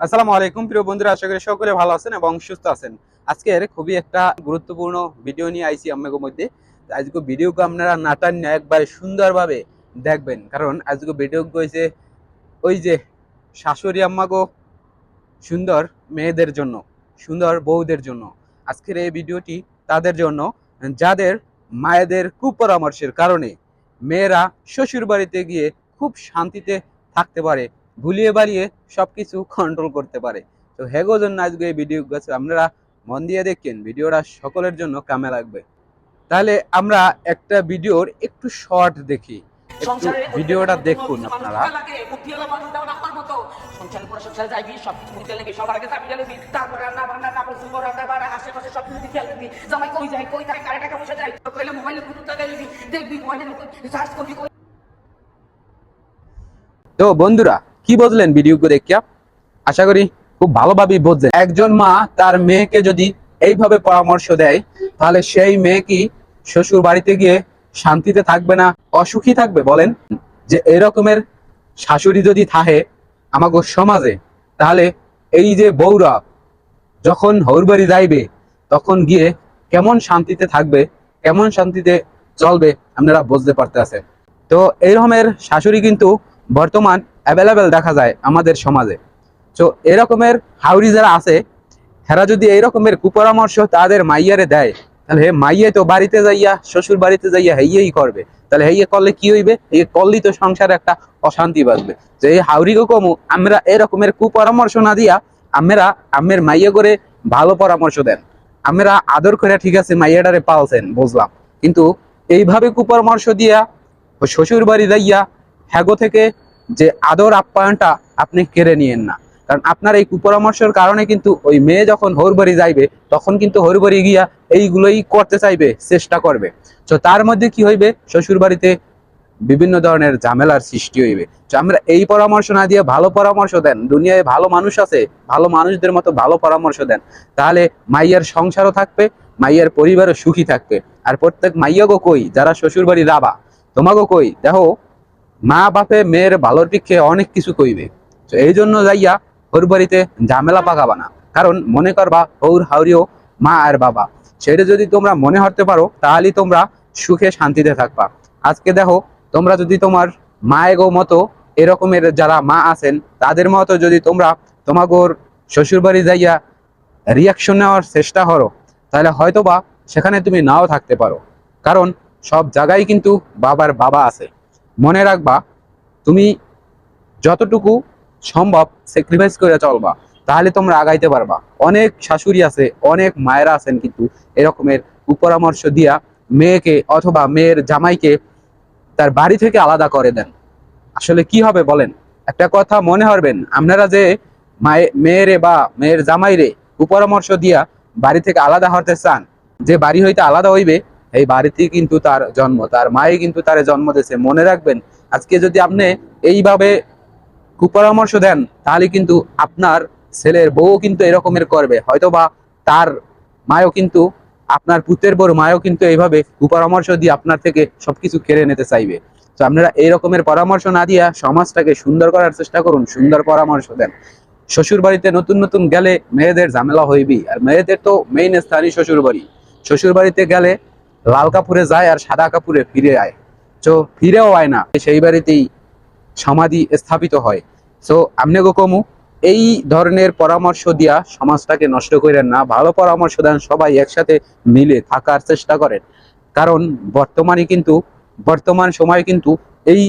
আসসালামু আলাইকুম, প্রিয় বন্ধুরা, আশা করি সকলে ভালো আছেন এবং সুস্থ আছেন। আজকের খুবই একটা গুরুত্বপূর্ণ ভিডিও নিয়ে আইছি আপনাদের মধ্যে। আজকে ভিডিওকে আপনারা নাটান একবার সুন্দরভাবে দেখবেন। কারণ আজকে ভিডিও হয়েছে ওই যে শাশুড়ি আম্মাগো সুন্দর মেয়েদের জন্য, সুন্দর বউদের জন্য। আজকের এই ভিডিওটি তাদের জন্য, যাদের মায়েদের কুপরামর্শের কারণে মেয়েরা শ্বশুর বাড়িতে গিয়ে খুব শান্তিতে থাকতে পারে ভুলিয়ে বাড়িয়ে সবকিছু কন্ট্রোল করতে পারে। তো হেগো জন্য আজকে এই ভিডিও গাছে আপনারা মন দিয়ে দেখেন ভিডিওটা সকলের জন্য কামে লাগবে। তাহলে আমরা একটা ভিডিওর একটু শর্ট দেখি। একটু ভিডিওটা দেখুন আপনারা। সব কিছু সব কিছু তো বন্ধুরা কি বুঝলেন ভিডিও করে দেখিয়া আশা করি খুব ভালোভাবেই বুঝলেন একজন মা তার মেয়েকে যদি এইভাবে পরামর্শ দেয়, তাহলে সেই মেয়ে কি শ্বশুর বাড়িতে গিয়ে শান্তিতে থাকবে না, অসুখী থাকবে? বলেন যে এরকমের শাশুড়ি যদি থাকে আমাগো সমাজে, তাহলে এই যে বউরা যখন হৌরবাড়ি যাইবে, তখন গিয়ে কেমন শান্তিতে থাকবে, কেমন শান্তিতে চলবে, আপনারা বুঝতে পারতে আছে তো এই রকমের শাশুড়ি কিন্তু বর্তমান অ্যাভেলেবেল দেখা যায় আমাদের সমাজে। তো এরকমের হাউরি যারা আছে, হেরা যদি এই রকমের কুপরামর্শ তাদের মাইয়ারে দেয়, তাহলে হে মাইয়ে তো বাড়িতে যাইয়া, শ্বশুর বাড়িতে যাইয়া হেইয়েই করবে। তাহলে হেইয়ে করলে কি হইবে? এই করলেই তো সংসারে একটা অশান্তি বাঁচবে যে এই হাউরিকে কমু, আমরা এরকমের কুপরামর্শ না দিয়া, আমরা, আমের মাইয়ে করে ভালো পরামর্শ দেন। আমরা আদর করে ঠিক আছে মাইয়াটারে পালছেন, বুঝলাম। কিন্তু এইভাবে কুপরামর্শ দিয়া শ্বশুর বাড়ি যাইয়া, হ্যাগো থেকে যে আদর আপ্যায়নটা আপনি কেড়ে নিয়েন না। কারণ আপনার এই কুপরামর্শের কারণে কিন্তু ওই মেয়ে যখন হরবাড়ি যাইবে, তখন কিন্তু হরবাড়ি গিয়া এইগুলোই করতে চাইবে, চেষ্টা করবে। তো তার মধ্যে কি হইবে? শ্বশুর বাড়িতে বিভিন্ন ধরনের ঝামেলার সৃষ্টি হইবে। তো আমরা এই পরামর্শ না দিয়ে ভালো পরামর্শ দেন, দুনিয়ায় ভালো মানুষ আছে, ভালো মানুষদের মতো ভালো পরামর্শ দেন, তাহলে মাইয়ার সংসারও থাকবে, মাইয়ার পরিবারও সুখী থাকবে। আর প্রত্যেক মাইয়াগো কই? যারা শ্বশুর বাড়ি যাবা তোমাগো কই? দেখো মা বাপে, মেয়ের ভালোর পক্ষে অনেক কিছু কইবে। তো এই জন্য যাইয়া ওর বাড়িতে ঝামেলা পাকাবা না। কারণ মনে করবা, ওর হাউরিও মা আর বাবা। সেটা যদি তোমরা মনে হতে পারো তাহলেই তোমরা সুখে শান্তিতে থাকবা। আজকে দেখো, তোমরা যদি তোমার মায়েগো মতো এরকমের যারা মা আছেন, তাদের মতো যদি তোমরা তোমাগোর শ্বশুর বাড়ি যাইয়া রিয়াকশন নেওয়ার চেষ্টা করো, তাহলে হয়তোবা সেখানে তুমি নাও থাকতে পারো। কারণ সব জায়গায় কিন্তু বাবার বাবা আছে। মনে রাখবা, তুমি যতটুকু সম্ভব স্যাক্রিফাইস করে চলবা, তাহলে তোমরা আগাইতে পারবা। অনেক শাশুড়ি আছে, অনেক মায়েরা আছেন কিন্তু এরকমের কুপরামর্শ দিয়া মেয়েকে অথবা মেয়ের জামাইকে তার বাড়ি থেকে আলাদা করে দেন। আসলে কি হবে বলেন? একটা কথা মনে হবেন আপনারা যে মায়ে, মেয়েরে বা মেয়ের জামাইরে কুপরামর্শ দিয়া বাড়ি থেকে আলাদা হতে চান, যে বাড়ি হইতে আলাদা হইবে এই বাড়িতে কিন্তু তার জন্ম, তার মায়ে কিন্তু তার জন্ম দিয়েছে। মনে রাখবেন, আজকে যদি আপনি এইভাবে কুপরামর্শ দেন, তাহলে কিন্তু আপনার ছেলের বউ কিন্তু এরকমের করবে। হয়তোবা তার মায়ও কিন্তু, আপনার পুত্রের বড় মায়ও কিন্তু এইভাবে কুপরামর্শ দিয়ে আপনার থেকে সবকিছু কেড়ে নিতে চাইবে। তো আপনারা এই রকমের পরামর্শ না দিয়া সমাজটাকে সুন্দর করার চেষ্টা করুন, সুন্দর পরামর্শ দেন। শ্বশুর বাড়িতে নতুন নতুন গেলে মেয়েদের ঝামেলা হইবি আর মেয়েদের তো মেইন স্থানই শ্বশুর বাড়ি শ্বশুর বাড়িতে গেলে লাল কাপুরে যায় আর সাদা কাপুরে ফিরে আয়। তো ফিরেও আয় না। সেই বাড়িতেই সমাধি স্থাপিত হয়। সো আমনে গো কমু, এই ধরনের পরামর্শ দিয়া সমাজটাকে নষ্ট করেন না। ভালো পরামর্শ দেন সবাই একসাথে মিলে থাকার চেষ্টা করেন। কারণ বর্তমানে কিন্তু, বর্তমান সময়ে কিন্তু এই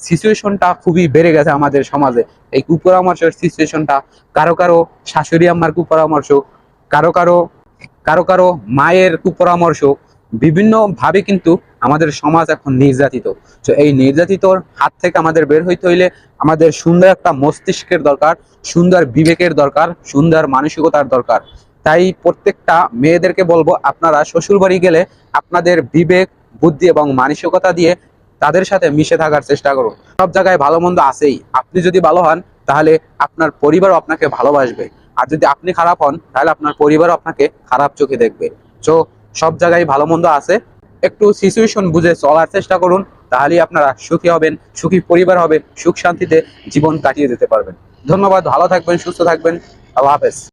সিচুয়েশনটা খুবই বেড়ে গেছে আমাদের সমাজে। এই কুপরামর্শের সিচুয়েশনটা কারও কারও শাশুড়ি আম্মার কুপরামর্শ, কারও কারও কারও কারও মায়ের কুপরামর্শ বিভিন্ন ভাবে কিন্তু আমাদের সমাজ এখন নির্যাতিত। তো এই নির্যাতিতর হাত থেকে আমাদের বের হইতে হইলে আমাদের সুন্দর একটা মস্তিষ্কের দরকার, সুন্দর বিবেকের দরকার, সুন্দর মানসিকতার দরকার। তাই প্রত্যেকটা মেয়েদেরকে বলব, আপনারা শ্বশুর বাড়ি গেলে আপনাদের বিবেক, বুদ্ধি এবং মানসিকতা দিয়ে তাদের সাথে মিশে থাকার চেষ্টা করুন। সব জায়গায় ভালো মন্দ আছেই। আপনি যদি ভালো হন, তাহলে আপনার পরিবারও আপনাকে ভালোবাসবে। আর যদি আপনি খারাপ হন, তাহলে আপনার পরিবারও আপনাকে খারাপ চোখে দেখবে। তো সব জায়গায় ভালো মন্দ আছে। একটু সিচুয়েশন বুঝে চলার চেষ্টা করুন, তাহলেই আপনারা সুখী হবেন, সুখী পরিবার হবেন সুখ শান্তিতে জীবন কাটিয়ে দিতে পারবেন। ধন্যবাদ, ভালো থাকবেন, সুস্থ থাকবেন। আল্লাহ হাফেজ।